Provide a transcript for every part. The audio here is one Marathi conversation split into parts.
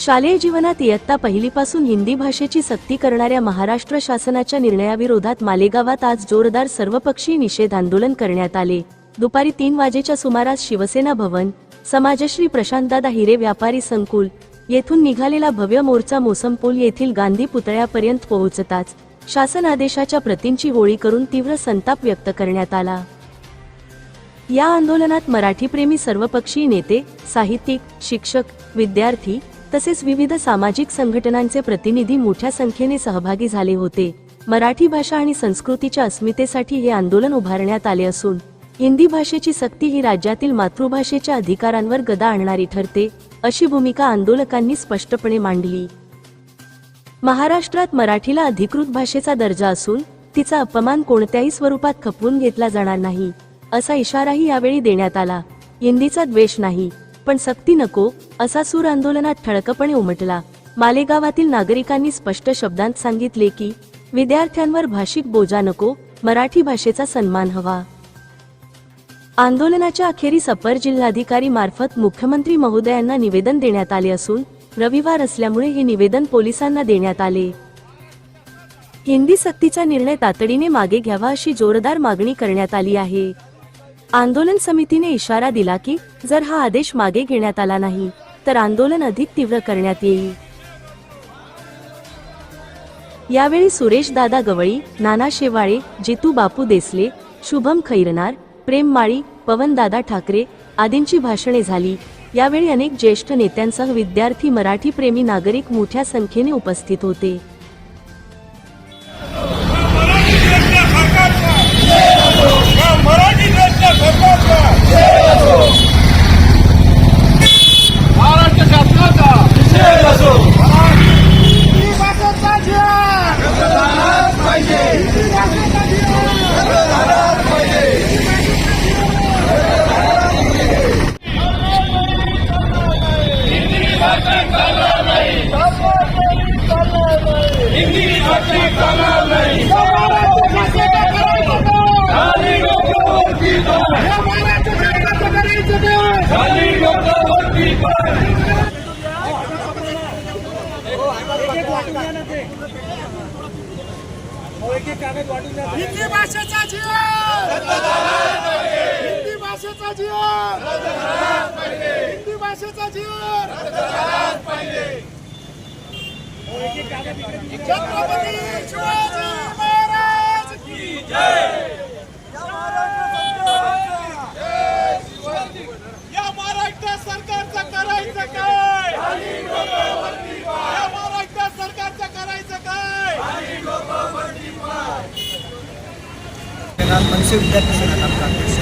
शालेय जीवनात इयत्ता पहिलीपासून हिंदी भाषेची सक्ती करणाऱ्या महाराष्ट्र शासनाच्या निर्णयाविरोधात मालेगावात आज जोरदार सर्वपक्षीय निषेध आंदोलन करण्यात आले. दुपारी तीन वाजेच्या सुमारास शिवसेना भवन समाजश्री प्रशांतदादा हिरे व्यापारी संकुल येथून निघालेला भव्य मोर्चा मोसमपूल येथील गांधी पुतळ्यापर्यंत पोहोचताच शासन आदेशाच्या प्रतींची होळी करून तीव्र संताप व्यक्त करण्यात आला. या आंदोलनात मराठीप्रेमी सर्वपक्षीय नेते साहित्यिक शिक्षक विद्यार्थी तसेच विविध सामाजिक संघटनांचे प्रतिनिधी मोठ्या संख्येने सहभागी झाले होते. मराठी भाषा आणि संस्कृतीच्या अस्मितेसाठी हे आंदोलन उभारण्यात आले असून हिंदी भाषेची सक्ती ही राज्यातील मातृभाषेच्या अधिकारांवर गदा आणणारी ठरते अशी भूमिका आंदोलकांनी स्पष्टपणे मांडली. महाराष्ट्रात मराठीला अधिकृत भाषेचा दर्जा असून तिचा अपमान कोणत्याही स्वरूपात खपवून घेतला जाणार नाही असा इशाराही यावेळी देण्यात आला. हिंदीचा द्वेष नाही. पण सक्ती नको असा सूर आंदोलनात ठळकपणे उमटला. मालेगावातील नागरिकांनी स्पष्ट शब्दांत सांगितले की विद्यार्थ्यांवर भाषिक बोजा नको मराठी भाषेचा सन्मान हवा. आंदोलनाच्या अखेरीस अपर जिल्हाधिकारी मार्फत मुख्यमंत्री महोदयांना निवेदन देण्यात आले असून रविवार असल्यामुळे हे निवेदन पोलिसांना देण्यात आले. हिंदी सक्तीचा निर्णय तातडीने मागे घ्यावा अशी जोरदार मागणी करण्यात आली आहे. आंदोलन समितीने इशारा दिला की जर हा आदेश मागे घेण्यात आला नाही तर आंदोलन अधिक तीव्र करण्यात येईल. यावेळी सुरेश दादा गवळी नाना शेवाळे जितू बापू देसले शुभम खैरनार प्रेम माळी पवन दादा ठाकरे आदींची भाषणे झाली. यावेळी अनेक ज्येष्ठ नेत्यांसह विद्यार्थी मराठी प्रेमी नागरिक मोठ्या संख्येने उपस्थित होते. ¡Defensa! हिंदी भाषेचा जीव हिंदी भाषेचा जीव हिंदी भाषेचा जीव छत्रपती शिवाजी महाराज की या महाराष्ट्र सरकारचं करायचं काय? या महाराष्ट्र सरकारचं करायचं काय? मनसे विद्यार्थी संघटना अध्यक्ष.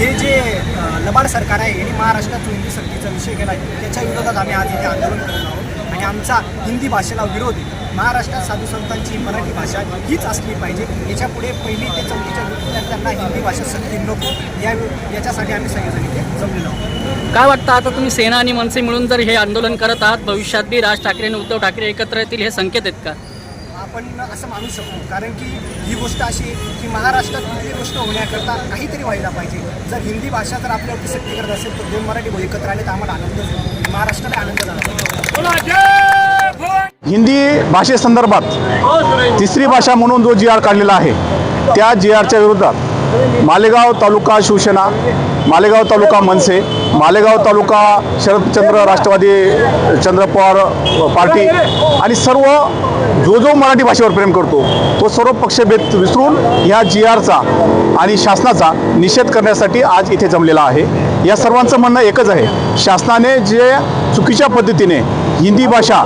हे जे अ, लबाड सरकार आहे यांनी महाराष्ट्रात हिंदी सक्तीचा विषय केला आहे. त्याच्या विरोधात आम्ही आज इथे आंदोलन करत आहोत. आणि आमचा हिंदी भाषेला विरोध. आहे महाराष्ट्रात साधू संतांची मराठी भाषा हीच असली पाहिजे. याच्यापुढे पहिली ते चौथीच्या विद्यार्थ्यांना हिंदी भाषा सक्ती नको. या याच्यासाठी आम्ही सगळेजण इथे जमलेलो आहोत. काय वाटतं आता तुम्ही सेना आणि मनसे मिळून जर हे आंदोलन करत आहात भविष्यात बी राज ठाकरे आणि उद्धव ठाकरे एकत्र येतील हे संकेत आहेत का? आपण असं मानू शकतो. कारण की ही गोष्ट अशी आहे की महाराष्ट्रात कुठली गोष्ट होण्याकरता काहीतरी व्हायला पाहिजे. जर हिंदी भाषा जर आपल्यावरती सक्ती करत असेल तर दोन मराठी एकत्र आले तर आम्हाला आनंद होईल. महाराष्ट्राला आनंद झाला पाहिजे. बोला जय भवानी हिंदी भाषेसंदर्भात तिसरी भाषा म्हणून जो जी आर काढलेला आहे त्या जी आरच्या विरोधात मालेगाव तालुका शिवसेना मालेगाव तालुका मनसे मालेगाव तालुका शरदचंद्र राष्ट्रवादी चंद्र पवार पार्टी आणि सर्व जो जो मराठी भाषेवर प्रेम करतो तो सर्व पक्षभेद विसरून ह्या जी आरचा आणि शासनाचा निषेध करण्यासाठी आज इथे जमलेला आहे या सर्वांचं म्हणणं एकच आहे. शासनाने जे चुकीच्या पद्धतीने हिंदी भाषा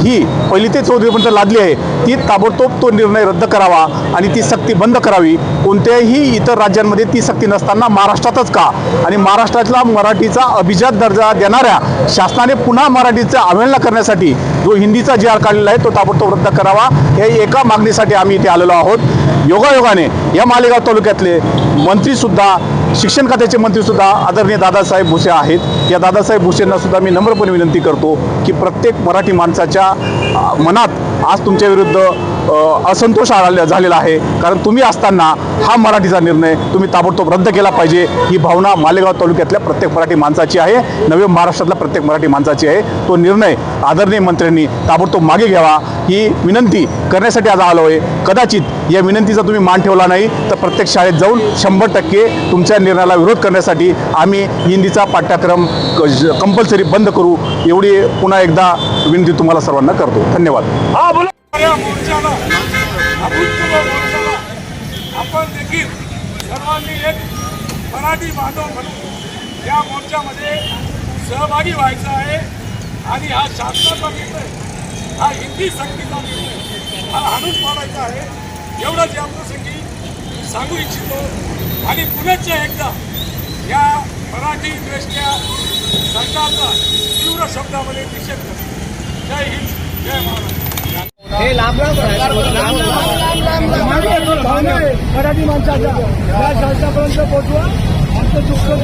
ही पहिली ते चौथीपर्यंत लादली आहे ती ताबडतोब तो निर्णय रद्द करावा आणि ती सक्ती बंद करावी. कोणत्याही इतर राज्यांमध्ये ती सक्ती नसताना महाराष्ट्रातच का? आणि महाराष्ट्रातला मराठीचा अभिजात दर्जा देणाऱ्या शासनाने पुन्हा मराठीचा अवहेलना करण्यासाठी जो हिंदीचा जी आर काढलेला आहे तो ताबडतोब रद्द करावा. हे एका मागणीसाठी आम्ही इथे आलेलो आहोत. योगायोगाने या मालेगाव तालुक्यातले मंत्रीसुद्धा शिक्षण खात्याचे मंत्रीसुद्धा आदरणीय दादासाहेब भुसे आहेत. या दादासाहेब भुसेंना सुद्धा मी नम्रपणे विनंती करतो की प्रत्येक मराठी माणसाच्या मनात आज तुमच्या विरुद्ध असंतोष आला झालेला आहे. कारण तुम्ही असताना हा मराठीचा निर्णय तुम्ही ताबडतोब रद्द केला पाहिजे. ही भावना मालेगाव तालुक्यातल्या प्रत्येक मराठी माणसाची आहे. नवे महाराष्ट्रातल्या प्रत्येक मराठी माणसाची आहे. तो निर्णय आदरणीय मंत्र्यांनी ताबडतोब मागे घ्यावा. ही विनंती करण्यासाठी आज आलो आहे. कदाचित या विनंतीचा तुम्ही मान ठेवला नाही तर प्रत्येक शाळेत जाऊन शंभर टक्के तुमच्या निर्णयाला विरोध करण्यासाठी आम्ही हिंदीचा पाठ्यक्रम कंपल्सरी बंद करू. एवढी पुन्हा एकदा विनंती तुम्हाला सर्वांना करतो. धन्यवाद. या मोर्चाला अभूतपूर्व मोर्चाला आपण देखील सर्वांनी एक मराठी बांधव म्हणून या मोर्चामध्ये सहभागी व्हायचं आहे. आणि हा शासनाचा निर्णय हा हिंदी सक्तीचा निर्णय हा हाणून पाडायचा आहे. एवढंच या प्रसंगी सांगू इच्छितो. आणि पुण्याच्या एकदा या मराठी दृष्ट्या सरकारचा तीव्र शब्दामध्ये निषेध करतो. जय हिंद जय महाराष्ट्र. मराठी माणसाच्या या शासनापर्यंत पोहोचवा आमचं चुकलं